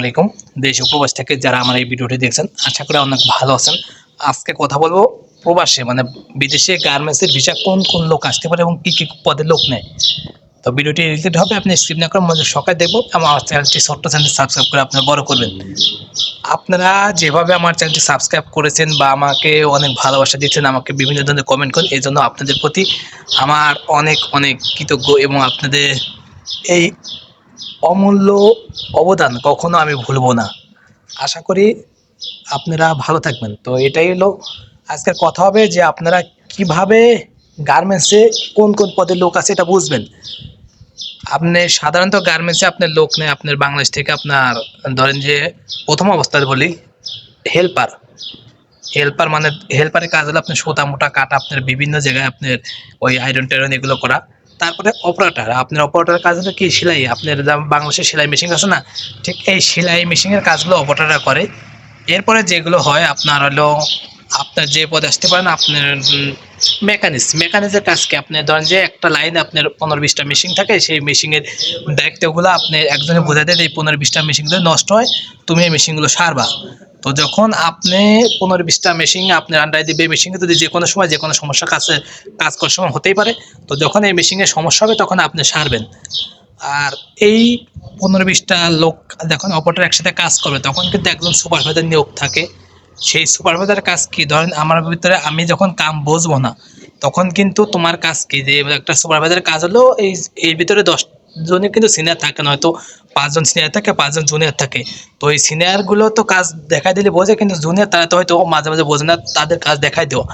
আলাইকুম। দেশ ও প্রবাস থেকে যারা আমার এই ভিডিওটি দেখছেন, আশা করি অনেক ভালো আছেন। আজকে কথা বলব প্রবাসে মানে বিদেশে গার্মেন্টসের ভিসা কোন কোন লোক আসতে পারে এবং কী কী পদে লোক নেয়। তো ভিডিওটি রিলেটেড হবে, আপনি স্ক্রিপ না করে মধ্যে সকালে দেখব আমার চ্যানেলটি ছোট্ট চ্যানেল সাবস্ক্রাইব করে আপনারা বড় করবেন। আপনারা যেভাবে আমার চ্যানেলটি সাবস্ক্রাইব করেছেন বা আমাকে অনেক ভালোবাসা দিচ্ছেন, আমাকে বিভিন্ন ধরনের কমেন্ট করেন এই জন্য আপনাদের প্রতি আমার অনেক অনেক কৃতজ্ঞ এবং আপনাদের এই অমূল্য অবদান কখনো আমি ভুলবো না। আশা করি আপনারা ভালো থাকবেন। তো এটাই হলো আজকের কথা হবে যে আপনারা কীভাবে গার্মেন্টসে কোন কোন পদের লোক আছে এটা বুঝবেন। আপনি সাধারণত গার্মেন্টসে আপনার লোক নেই, আপনার বাংলাদেশ থেকে আপনার ধরেন যে প্রথম অবস্থায় বলি হেল্পার হেল্পার মানে হেল্পারের কাজ হলো আপনার সোতা, মোটা, কাটা, আপনার বিভিন্ন জায়গায় আপনার ওই আয়রন টায়রন এগুলো করা। তারপরে অপারেটার আপনার অপারেটার কাজ হলো কি? সেলাই, আপনার যা বাংলাদেশে সেলাই মেশিন আছে না, ঠিক এই সেলাই মেশিনের কাজগুলো অপারেটাররা করে। এরপরে যেগুলো হয় আপনার হলো আপনার যে পদে আসতে পারেন, আপনার মেকানিস মেকানিজের কাজ কি? আপনি ধরেন যে একটা লাইনে আপনার পনেরো বিশটা মেশিন থাকে, সেই মেশিনের দায়িত্বগুলো আপনি একজনে বোঝা এই পনেরো বিশটা মেশিনগুলো নষ্ট হয়, তুমি এই মেশিনগুলো সারবা। তো যখন আপনি পনেরো বিশটা মেশিন আপনার আন্ডারে দিবে মেশিনে যদি যে কোনো সময়, যে কোনো সমস্যা কাছে, কাজ করার সময় হতেই পারে, তো যখন এই মেশিনের সমস্যা হবে, তখন আপনি সারবেন। আর এই পনেরো বিশটা লোক যখন অপারেটর একসাথে কাজ করবে, তখন কিন্তু একজন সুপারভাইজার নিয়োগ থাকে। সেই সুপারভাইজার কাজ কি? ধরেন আমার ভিতরে আমি যখন কাম বুঝব না, তখন কিন্তু তোমার কাজ কি? যে একটা সুপারভাইজারের কাজ হলো এই, এর ভিতরে দশ জনের কিন্তু সিনিয়র থাকে না, হয়তো পাঁচজন সিনিয়র থাকে, পাঁচজন জুনিয়র থাকে। তো এই সিনিয়রগুলো তো কাজ দেখাই দিলে বোঝে, কিন্তু জুনিয়র তারা তো হয়তো মাঝে মাঝে বোঝে না, তাদের কাজ দেখাই দেওয়া।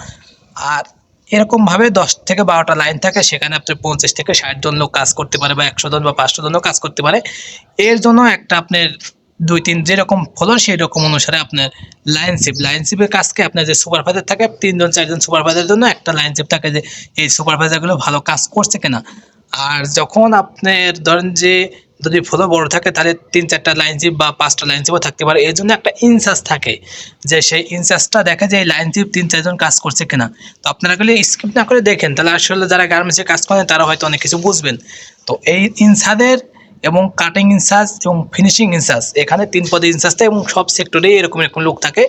আর এরকমভাবে দশ থেকে বারোটা লাইন থাকে, সেখানে আপনি পঞ্চাশ থেকে ষাট জন লোক কাজ করতে পারে বা একশো জন বা পাঁচশো জনও কাজ করতে পারে। এর জন্য একটা আপনার দুই তিন যেরকম ফলন সেই রকম অনুসারে আপনার লাইনশিপ লাইনশিপের কাজকে আপনার যে সুপারভাইজার থাকে, তিনজন, চারজন সুপারভাইজারের জন্য একটা লাইনশিপ থাকে যে, এই সুপারভাইজারগুলো ভালো কাজ করছে কিনা। আর যখন আপনার ধরেন যে, যদি ফলো বড় থাকে, তাহলে তিন চারটা লাইনশিপ বা পাঁচটা লাইনশিপও থাকতে পারে। এর জন্য একটা ইনচার্জ থাকে যে, সেই ইনচার্জটা দেখে যে এই লাইনশিপ তিন চারজন কাজ করছে কিনা। তো আপনারা গেলে স্কিপ না করে দেখেন, তাহলে আসলে যারা গার্মেন্টসে কাজ করেন, তারা হয়তো অনেক কিছু বুঝবেন। তো এই ইনচার্জের এবং কাটিং ইনচার্জ এবং ফিনিশিং ইনচার্জ এখানে তিন পদে ইনচার্জ থাকে এবং সব সেক্টরে এরকম এরকম লোক থাকে।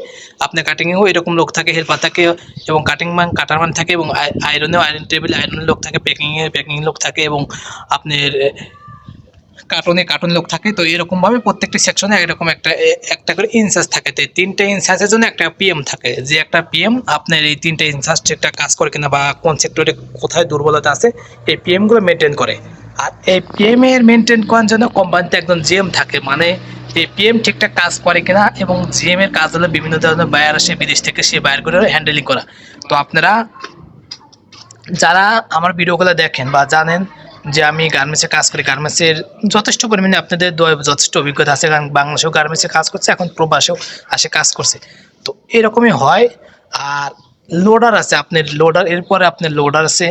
আপনার কাটিংয়েও এরকম লোক থাকে হেল্পার থাকে এবং কাটিং ম্যান কাটার ম্যান থাকে এবং আয়রনেও আয়রন টেবিল আয়রনের লোক থাকে প্যাকিংয়ে প্যাকিং লোক থাকে এবং আপনার কার্টুনে কার্টুন লোক থাকে। তো এরকমভাবে প্রত্যেকটি সেকশনে এরকম একটা একটা করে ইনচার্জ থাকে। তো তিনটে ইনচার্জের জন্য একটা পিএম থাকে। যে একটা পিএম আপনার এই তিনটে ইনচার্জ একটা কাজ করে কিনা বা কোন সেক্টরে কোথায় দুর্বলতা আছে, এই পিএমগুলো মেনটেন করে। আর এই পিএম এর মেনটেন করার জন্য কোম্পানিতে একজন জিএম থাকে মানে এই পিএম ঠিকঠাক কাজ করে কিনা এবং জিএম এর কাজ হলো বিভিন্ন ধরনের বায়ার আসে, বিদেশ থেকে সেই বায়ারগুলো হ্যান্ডেলিং করা। তো আপনারা যারা আমার ভিডিওগুলো দেখেন বা জানেন যে আমি গার্মেন্টসে কাজ করি গার্মেন্টসের যথেষ্ট পরিমাণে আপনাদের যথেষ্ট অভিজ্ঞতা আছে, কারণ বাংলাদেশেও গার্মেন্টসে কাজ করছে, এখন প্রবাসেও আসে, কাজ করছে। তো এরকমই হয়, আর লোডার আছে, আপনার লোডার এরপরে আপনার লোডার আছে,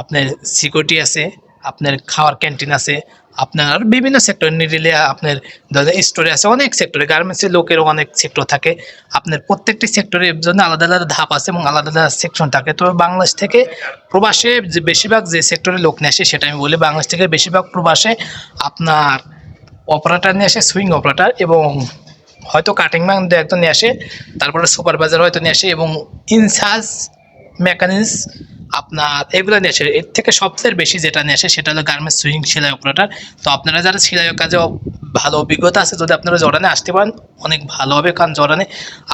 আপনার সিকিউরিটি আছে আপনার খাওয়ার ক্যান্টিন আছে, আপনার বিভিন্ন সেক্টর নিরিলে আপনার স্টোরে আছে, অনেক সেক্টরে গার্মেন্টসের লোকেরও অনেক সেক্টর থাকে। আপনার প্রত্যেকটি সেক্টরের জন্য আলাদা আলাদা ধাপ আছে এবং আলাদা আলাদা সেকশন থাকে। তবে বাংলাদেশ থেকে প্রবাসে যে বেশিরভাগ যে সেক্টরে লোক নিয়ে আসে, সেটা আমি বলি বাংলাদেশ থেকে বেশিরভাগ প্রবাসে আপনার অপারেটার নিয়ে আসে সুইং অপারেটার এবং হয়তো কাটিং ম্যান একজন নিয়ে আসে, তারপরে সুপারভাইজার হয়তো নিয়ে আসে এবং ইনচার্জ মেকানিক্স আপনার এগুলো নিয়ে আসে। এর থেকে সবচেয়ে বেশি যেটা নিয়ে আসে সেটা হলো গার্মেন্টস সুইং সেলাই অপারেটার তো আপনারা যারা সেলাইয়ের কাজে ভালো অভিজ্ঞতা আছে, যদি আপনারা জর্ডানে আসতে পারেন, অনেক ভালো হবে। কারণ জর্ডানে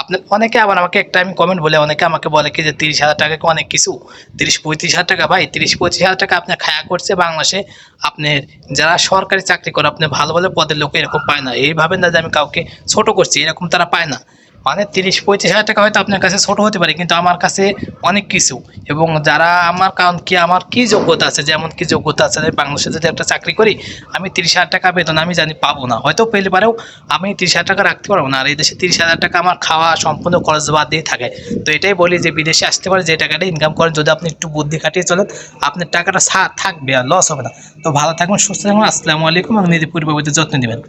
আপনার অনেকে আবার আমাকে একটা আমি কমেন্ট বলে, অনেকে আমাকে বলে কি যে, তিরিশ হাজার টাকা অনেক কিছু? তিরিশ, পঁয়ত্রিশ হাজার টাকা, ভাই, তিরিশ, পঁয়ত্রিশ হাজার টাকা আপনার খায়া করছে বাংলাদেশে। আপনার যারা সরকারি চাকরি করে, আপনি ভালো ভালো পদের লোক এরকম পায় না। এইভাবে না যে আমি কাউকে ছোট করছি, এরকম তারা পায় না। মানে তিরিশ, পঁয়ত্রিশ হাজার টাকা হয়তো আপনার কাছে ছোট হতে পারে, কিন্তু আমার কাছে অনেক কিছু। এবং যারা আমার, কারণ কি, আমার কি যোগ্যতা আছে? যেমন কি যোগ্যতা আছে বাংলাদেশে যদি একটা চাকরি করি, আমি তিরিশ হাজার টাকা বেতন আমি জানি পাবো না। হয়তো পেলে পারেও আমি তিরিশ হাজার টাকা রাখতে পারব না। আর এই দেশে তিরিশ হাজার টাকা আমার খাওয়া সম্পূর্ণ খরচ বাদ দিয়ে থাকে। তো এটাই বলি যে, বিদেশে আসতে পারে যে টাকাটা ইনকাম করেন, যদি আপনি একটু বুদ্ধি খাটিয়ে চলেন, আপনার টাকাটা থাকবে আর লস হবে না। তো ভালো থাকবেন, সুস্থ থাকবেন। আসসালামু আলাইকুম। এবং নিজের পরিবারের যত্ন নেবেন।